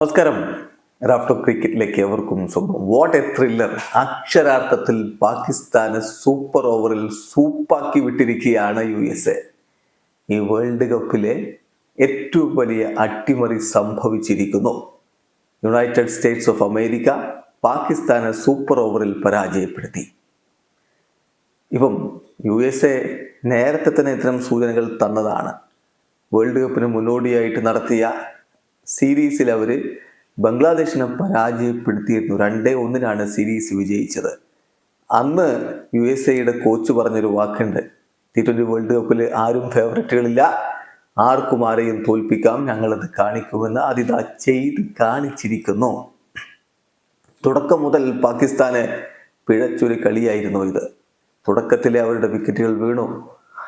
നമസ്കാരം. റാഫ്റ്റോ ക്രിക്കറ്റിലേക്ക് എവർക്കും സ്വന്തം what A thriller അക്ഷരാർത്ഥത്തിൽ പാകിസ്ഥാന് സൂപ്പർ ഓവറിൽ സൂപ്പാക്കി വിട്ടിരിക്കുകയാണ് യു എസ് എ ഈ വേൾഡ് കപ്പിലെ ഏറ്റവും വലിയ അട്ടിമറി സംഭവിച്ചിരിക്കുന്നു. യുണൈറ്റഡ് സ്റ്റേറ്റ്സ് ഓഫ് അമേരിക്ക പാകിസ്ഥാനെ സൂപ്പർ ഓവറിൽ പരാജയപ്പെടുത്തി. ഇപ്പം യു എസ് എ നേരത്തെ തന്നെ ഇത്തരം സൂചനകൾ തന്നതാണ്. വേൾഡ് കപ്പിന് മുന്നോടിയായിട്ട് നടത്തിയ സീരീസിൽ അവർ ബംഗ്ലാദേശിനെ പരാജയപ്പെടുത്തിയിരുന്നു. രണ്ടേ ഒന്നിനാണ് സീരീസ് വിജയിച്ചത്. അന്ന് യു എസ് എയുടെ കോച്ച് പറഞ്ഞൊരു വാക്കുണ്ട്. ടി ട്വന്റി വേൾഡ് കപ്പിൽ ആരും ഫേവററ്റുകളില്ല. ആർക്കും ആരെയും തോൽപ്പിക്കാം. ഞങ്ങളത് കാണിക്കുമെന്ന് അതിതാ ചെയ്ത് കാണിച്ചിരിക്കുന്നു. തുടക്കം മുതൽ പാകിസ്ഥാന് പിഴച്ചൊരു കളിയായിരുന്നു ഇത്. തുടക്കത്തിലെ അവരുടെ വിക്കറ്റുകൾ വീണു.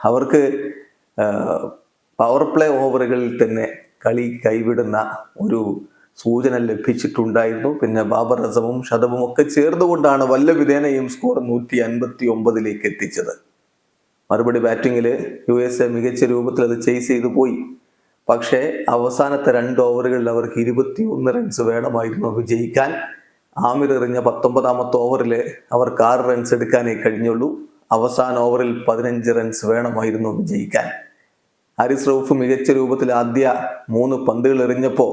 അവർക്ക് പവർ പ്ലേ ഓവറുകളിൽ തന്നെ കളി കൈവിടുന്ന ഒരു സൂചന ലഭിച്ചിട്ടുണ്ടായിരുന്നു. പിന്നെ ബാബർ അസമും ശതവും ഒക്കെ ചേർന്നുകൊണ്ടാണ് വല്ല വിധേനയും സ്കോർ നൂറ്റി അൻപത്തി ഒമ്പതിലേക്ക് എത്തിച്ചത്. മറുപടി ബാറ്റിങ്ങിൽ യു എസ് എ മികച്ച രൂപത്തിൽ അത് ചേസ് ചെയ്തു പോയി. പക്ഷേ അവസാനത്തെ രണ്ട് ഓവറുകളിൽ അവർക്ക് ഇരുപത്തി ഒന്ന് റൺസ് വേണമായിരുന്നു വിജയിക്കാൻ. ആമിർ എറിഞ്ഞ പത്തൊമ്പതാമത്തെ ഓവറിൽ അവർക്ക് ആറ് റൺസ് എടുക്കാനേ കഴിഞ്ഞുള്ളൂ. അവസാന ഓവറിൽ പതിനഞ്ച് റൺസ് വേണമായിരുന്നു വിജയിക്കാൻ. ഹാരിസ് റൌഫ് മികച്ച രൂപത്തിൽ ആദ്യ മൂന്ന് പന്തുകൾ എറിഞ്ഞപ്പോൾ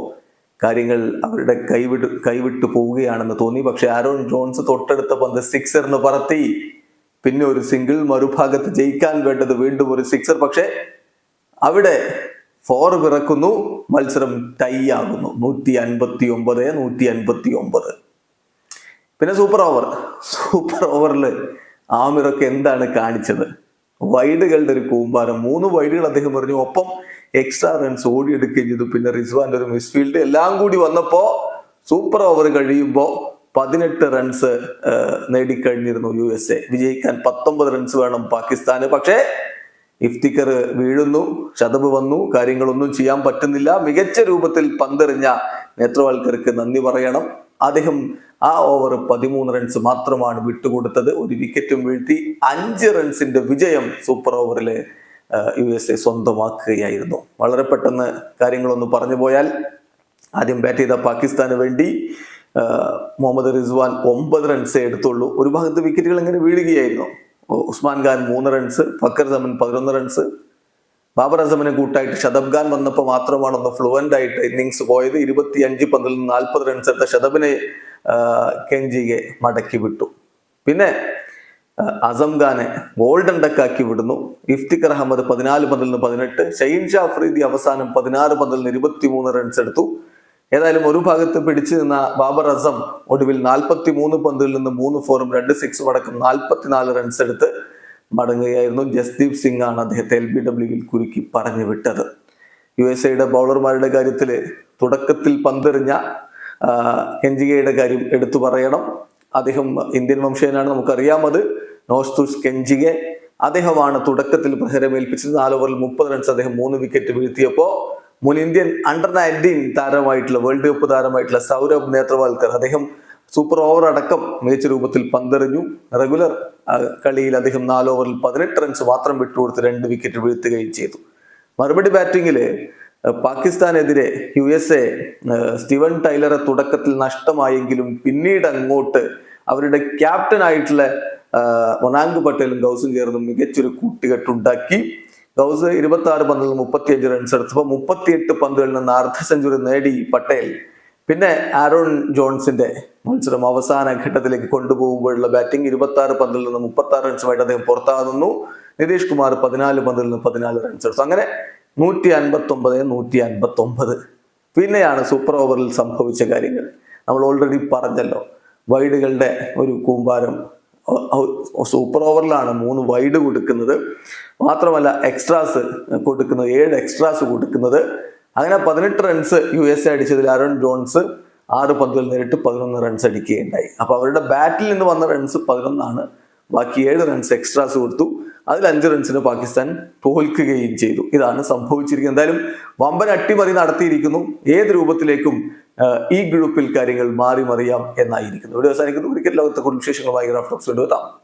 കാര്യങ്ങൾ അവരുടെ കൈവിട്ട് കൈവിട്ടു പോവുകയാണെന്ന് തോന്നി. പക്ഷെ ആരോൺ ജോൺസ് തൊട്ടടുത്ത പന്ത് സിക്സറിന് പറത്തി. പിന്നെ ഒരു സിംഗിൾ മറുഭാഗത്ത് ജയിക്കാൻ വേണ്ടത് വീണ്ടും ഒരു സിക്സർ. പക്ഷെ അവിടെ ഫോർ പിറക്കുന്നു. മത്സരം ടൈ ആകുന്നു. നൂറ്റി അൻപത്തി ഒമ്പത് നൂറ്റി അൻപത്തി ഒമ്പത് പിന്നെ സൂപ്പർ ഓവർ. സൂപ്പർ ഓവറിൽ ആമിറൊക്കെ എന്താണ് കാണിച്ചത്? വൈഡുകളുടെ ഒരു കൂമ്പാരം. മൂന്ന് വൈഡുകൾ അദ്ദേഹം പറഞ്ഞു. ഒപ്പം എക്സ്ട്രാ റൺസ് ഓടിയെടുക്കുകയും ചെയ്തു. പിന്നെ റിസ്വാന്റെ ഒരു മിസ്ഫീൽഡ് എല്ലാം കൂടി വന്നപ്പോ സൂപ്പർ ഓവർ കഴിയുമ്പോൾ പതിനെട്ട് റൺസ് നേടിക്കഴിഞ്ഞിരുന്നു യു എസ് എ. വിജയിക്കാൻ പത്തൊമ്പത് റൺസ് വേണം പാകിസ്ഥാന്. പക്ഷേ ഇഫ്തിക്കർ വീഴുന്നു ശതബ് വന്നു. കാര്യങ്ങളൊന്നും ചെയ്യാൻ പറ്റുന്നില്ല. മികച്ച രൂപത്തിൽ പന്തെറിഞ്ഞ നേത്രവാൽക്കർക്ക് നന്ദി പറയണം. അദ്ദേഹം ആ ഓവർ പതിമൂന്ന് റൺസ് മാത്രമാണ് വിട്ടുകൊടുത്തത്. ഒരു വിക്കറ്റും വീഴ്ത്തി അഞ്ച് റൺസിന്റെ വിജയം സൂപ്പർ ഓവറിൽ യു എസ് എ സ്വന്തമാക്കുകയായിരുന്നു. വളരെ പെട്ടെന്ന് കാര്യങ്ങളൊന്ന് പറഞ്ഞു പോയാൽ ആദ്യം ബാറ്റ് ചെയ്ത പാകിസ്ഥാന് വേണ്ടി മുഹമ്മദ് റിസ്വാൻ ഒമ്പത് റൺസേ എടുത്തുള്ളൂ. ഒരു ഭാഗത്ത് വിക്കറ്റുകൾ ഇങ്ങനെ വീഴുകയായിരുന്നു. ഉസ്മാൻ ഖാൻ മൂന്ന് റൺസ് ഫക്കർ സമൻ പതിനൊന്ന് റൺസ് ബാബർ അസമിനെ കൂട്ടായിട്ട് ഷതബ് വന്നപ്പോൾ മാത്രമാണ് ഒന്ന് ഫ്ലുവന്റ് ആയിട്ട് ഇന്നിങ്സ് പോയത്. ഇരുപത്തി അഞ്ച് പന്തിൽ നിന്ന് നാൽപ്പത് റൺസ് എടുത്ത ഷതബിനെ കെഞ്ചിയെ മടക്കി വിട്ടു. പിന്നെ അസം ഖാനെ ഗോൾഡൻ ഡക്കാക്കി വിടുന്നു. ഇഫ്തിഖർ അഹമ്മദ് പതിനാല് പന്തിൽ നിന്ന് പതിനെട്ട് ഷെയ്ൻ ഷാ അഫ്രീദി അവസാനം പതിനാറ് പന്തിൽ നിന്ന് ഇരുപത്തി മൂന്ന് റൺസ് എടുത്തു. ഏതായാലും ഒരു ഭാഗത്ത് പിടിച്ചു നിന്ന ബാബർ അസം ഒടുവിൽ നാൽപ്പത്തി മൂന്ന് പന്തിൽ നിന്ന് മൂന്ന് ഫോറും രണ്ട് സിക്സും അടക്കം നാൽപ്പത്തിനാല് റൺസ് എടുത്ത് മടങ്ങുകയായിരുന്നു ജസ്ദീപ് സിംഗ് ആണ് അദ്ദേഹത്തെ എൽ ബി ഡബ്ല്യുവിൽ കുരുക്കി പറഞ്ഞു വിട്ടത് യു എസ് എയുടെ ബൗളർമാരുടെ കാര്യത്തിൽ തുടക്കത്തിൽ പന്തെറിഞ്ഞ കെഞ്ചികയുടെ കാര്യം എടുത്തു പറയണം. അദ്ദേഹം ഇന്ത്യൻ വംശജനാണ് നമുക്കറിയാമത് നോസ്തുസ് കെഞ്ചിക അദ്ദേഹമാണ് തുടക്കത്തിൽ പ്രഹരമേൽപ്പിച്ചത്. നാല് ഓവറിൽ മുപ്പത് റൺസ് അദ്ദേഹം മൂന്ന് വിക്കറ്റ് വീഴ്ത്തിയപ്പോൾ മുൻ ഇന്ത്യൻ അണ്ടർ നയന്റീൻ താരമായിട്ടുള്ള വേൾഡ് കപ്പ് താരമായിട്ടുള്ള സൗരഭ് നേത്രവാൽക്കർ അദ്ദേഹം സൂപ്പർ ഓവർ അടക്കം മികച്ച രൂപത്തിൽ പന്തെറിഞ്ഞു. റെഗുലർ കളിയിൽ അദ്ദേഹം നാല് ഓവറിൽ പതിനെട്ട് റൺസ് മാത്രം വിട്ടുകൊടുത്ത് രണ്ട് വിക്കറ്റ് വീഴ്ത്തുകയും ചെയ്തു. മറുപടി ബാറ്റിങ്ങിൽ പാകിസ്ഥാനെതിരെ യു എസ് എ സ്റ്റീവൻ ടൈലറെ തുടക്കത്തിൽ നഷ്ടമായെങ്കിലും പിന്നീട് അങ്ങോട്ട് അവരുടെ ക്യാപ്റ്റൻ ആയിട്ടുള്ള മൊനാങ്ക് പട്ടേലും ഗൗസും ചേർന്ന് മികച്ചൊരു കൂട്ടുകെട്ടുണ്ടാക്കി. ഗൗസ് ഇരുപത്തി ആറ് പന്തിൽ മുപ്പത്തിയഞ്ച് റൺസ് എടുത്തപ്പോൾ മുപ്പത്തിയെട്ട് പന്തുകളിൽ നിന്ന് അർദ്ധ സെഞ്ചുറി നേടി പട്ടേൽ. പിന്നെ ആരോൺ ജോൺസിന്റെ മത്സരം അവസാന ഘട്ടത്തിലേക്ക് കൊണ്ടുപോകുമ്പോഴുള്ള ബാറ്റിംഗ് ഇരുപത്തി ആറ് പന്തിൽ നിന്ന് മുപ്പത്തി ആറ് റൺസുമായിട്ട് അദ്ദേഹം പുറത്താകുന്നു നിതീഷ് കുമാർ പതിനാല് പന്തിൽ നിന്ന് പതിനാല് റൺസ് എടുത്തു അങ്ങനെ നൂറ്റി അൻപത്തി ഒമ്പത് നൂറ്റി അൻപത്തി ഒമ്പത് പിന്നെയാണ് സൂപ്പർ ഓവറിൽ സംഭവിച്ച കാര്യങ്ങൾ. നമ്മൾ ഓൾറെഡി പറഞ്ഞല്ലോ വൈഡുകളുടെ ഒരു കൂമ്പാരം സൂപ്പർ ഓവറിലാണ് മൂന്ന് വൈഡ് കൊടുക്കുന്നത്. മാത്രമല്ല എക്സ്ട്രാസ് കൊടുക്കുന്നത് ഏഴ് എക്സ്ട്രാസ് കൊടുക്കുന്നത്. അങ്ങനെ പതിനെട്ട് റൺസ് യു എസ് എ അടിച്ചതിൽ അരുൺ ജോൺസ് ആറ് പന്തുകൾ നേരിട്ട് പതിനൊന്ന് റൺസ് അടിക്കുകയുണ്ടായി. അപ്പൊ അവരുടെ ബാറ്റിൽ നിന്ന് വന്ന റൺസ് പതിനൊന്നാണ്. ബാക്കി ഏഴ് റൺസ് എക്സ്ട്രാസ് കൊടുത്തു. അതിൽ അഞ്ച് റൺസിന് പാകിസ്ഥാൻ തോൽക്കുകയും ചെയ്തു. ഇതാണ് സംഭവിച്ചിരിക്കുന്നത്. എന്തായാലും വമ്പൻ അട്ടിമറി നടത്തിയിരിക്കുന്നു. ഏത് രൂപത്തിലേക്കും ഈ ഗ്രൂപ്പിൽ കാര്യങ്ങൾ മാറി മറിയാം എന്നായിരിക്കുന്നു. ഇവിടെ അവസാനിക്കുന്നു. ക്രിക്കറ്റ് ലോകത്തെ കുടുംബ വിശേഷങ്ങളുമായി റാഫ്റ്റോക്സ് കൊണ്ടുവെത്താം